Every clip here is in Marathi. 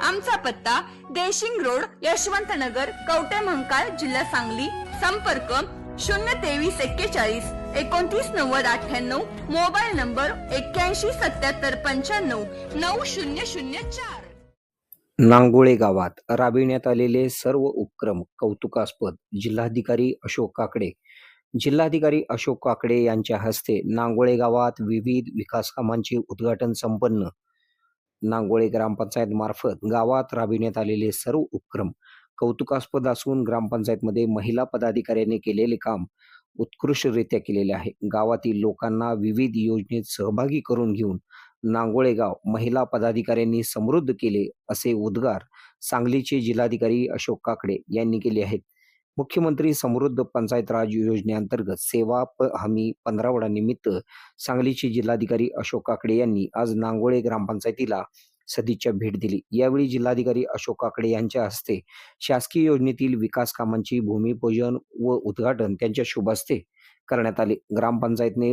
आमचा पत्ता देशिंग रोड यशवंत नगर कवटे महंकाळ जिल्हा सांगली. संपर्क शून्य तेवीस एक्केचाळीस एकोणतीस नव्वद अठ्ठ्याण्णव. मोबाईल नंबर एक्क्याऐंशी सत्याहत्तर पंच्याण्णव नऊ शून्य शून्य चार. नांगोळे गावात राबविण्यात आलेले सर्व उपक्रम कौतुकास्पद जिल्हाधिकारी अशोक काकडे. जिल्हाधिकारी अशोक काकडे यांच्या हस्ते नांगोळे गावात विविध विकास कामांचे उद्घाटन संपन्न नांगोळे ग्रामपंचायत मार्फत गावात राबविण्यात आलेले सर्व उपक्रम कौतुकास्पद असून ग्रामपंचायतमध्ये महिला पदाधिकाऱ्यांनी केलेले काम उत्कृष्टरित्या केलेले आहे. गावातील लोकांना विविध योजनेत सहभागी करून घेऊन नांगोळे गाव महिला पदाधिकाऱ्यांनी समृद्ध केले असे उद्गार सांगलीचे जिल्हाधिकारी अशोक काकडे यांनी केले आहेत. मुख्यमंत्री समृद्ध पंचायत राज योजनेअंतर्गत सेवा प हमी पंधरावडानिमित्त सांगलीचे जिल्हाधिकारी अशोक काकडे यांनी आज नांगोळे ग्रामपंचायतीला सदिच्छा भेट दिली. यावेळी जिल्हाधिकारी अशोक काकडे यांच्या हस्ते शासकीय योजनेतील विकास कामांची भूमिपूजन व उद्घाटन त्यांच्या शुभ हस्ते करण्यात आले. ग्रामपंचायतने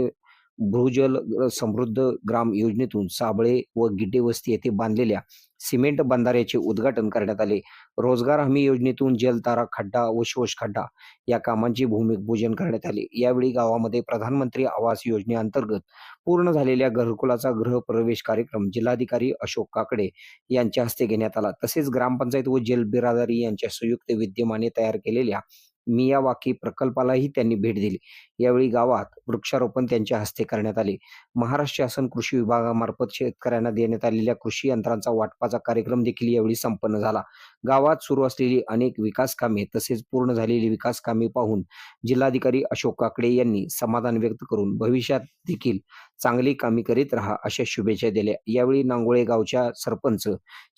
भूजल समृद्ध ग्राम योजनेतून साबळे व गिड्डे वस्ती येथे बांधलेल्या सिमेंट बंधाऱ्याचे उद्घाटन करण्यात आले. रोजगार हमी योजनेतून जलतारा खड्डा व शोष खड्डा या कामांचे भूमिपूजन करण्यात आले. यावेळी गावामध्ये प्रधानमंत्री आवास योजनेअंतर्गत पूर्ण झालेल्या घरकुलाचा गृह प्रवेश कार्यक्रम जिल्हाधिकारी अशोक काकडे यांच्या हस्ते घेण्यात आला. तसेच ग्रामपंचायत व जल बिरादारी यांच्या संयुक्त विद्यमाने तयार केलेल्या मियावाकी प्रकल्पालाही त्यांनी भेट दिली. यावेळी गावात वृक्षारोपण त्यांच्या हस्ते करण्यात आले. महाराष्ट्र शासन कृषी विभागामार्फत शेतकऱ्यांना देण्यात आलेल्या कृषी यंत्रांचा वाटपाचा कार्यक्रम देखील यावेळी संपन्न झाला. गावात सुरू असलेली अनेक विकास कामे तसेच पूर्ण झालेली विकास कामे पाहून जिल्हाधिकारी अशोक काकडे यांनी समाधान व्यक्त करून भविष्यात देखील चांगली कामे करीत राहा अशा शुभेच्छा दिल्या. यावेळी नांगोळे गावच्या सरपंच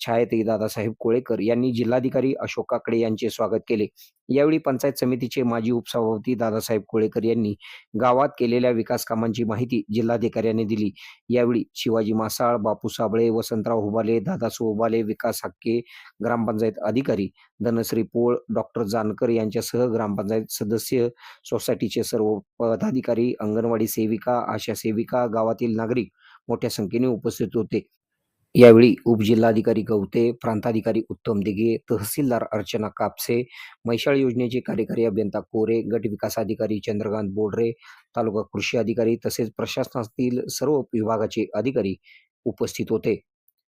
छायाताई दादासाहेब कोळेकर यांनी जिल्हाधिकारी अशोक काकडे यांचे स्वागत केले. यावेळी पंचायत समितीचे माजी उपसभापती दादासाहेब कोळेकर यांनी गावात केलेल्या विकास कामांची माहिती जिल्हाधिकाऱ्यांनी दिली. यावेळी शिवाजी मासाळ बापू साबळे वसंतराव हुबाले दादासू हुबाले विकास हक्के ग्रामपंचायत अधिकारी धनश्री पोळ डॉक्टर जानकर यांच्यासह ग्रामपंचायत सदस्य सोसायटीचे सर्व पदाधिकारी अंगणवाडी सेविका आशा सेविका गावातील नागरिक मोठ्या संख्येने उपस्थित होते. यावेळी उपजिल्हाधिकारी गवते प्रांताधिकारी उत्तम दिघे तहसीलदार अर्चना कापसे मैशाळ योजनेचे कार्यकारी अभियंता कोरे गट विकास अधिकारी चंद्रकांत बोडरे तालुका कृषी अधिकारी तसेच प्रशासनातील सर्व विभागाचे अधिकारी उपस्थित होते.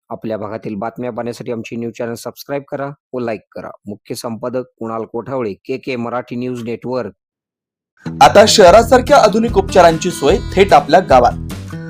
आपल्या भागातील बातम्या पाहण्यासाठी आमची न्यूज चॅनल सबस्क्राईब करा व लाईक करा. मुख्य संपादक Kunal Kothawale K K Marathi news network. आता शहरासारख्या आधुनिक उपचारांची सोय थेट आपल्या गावात.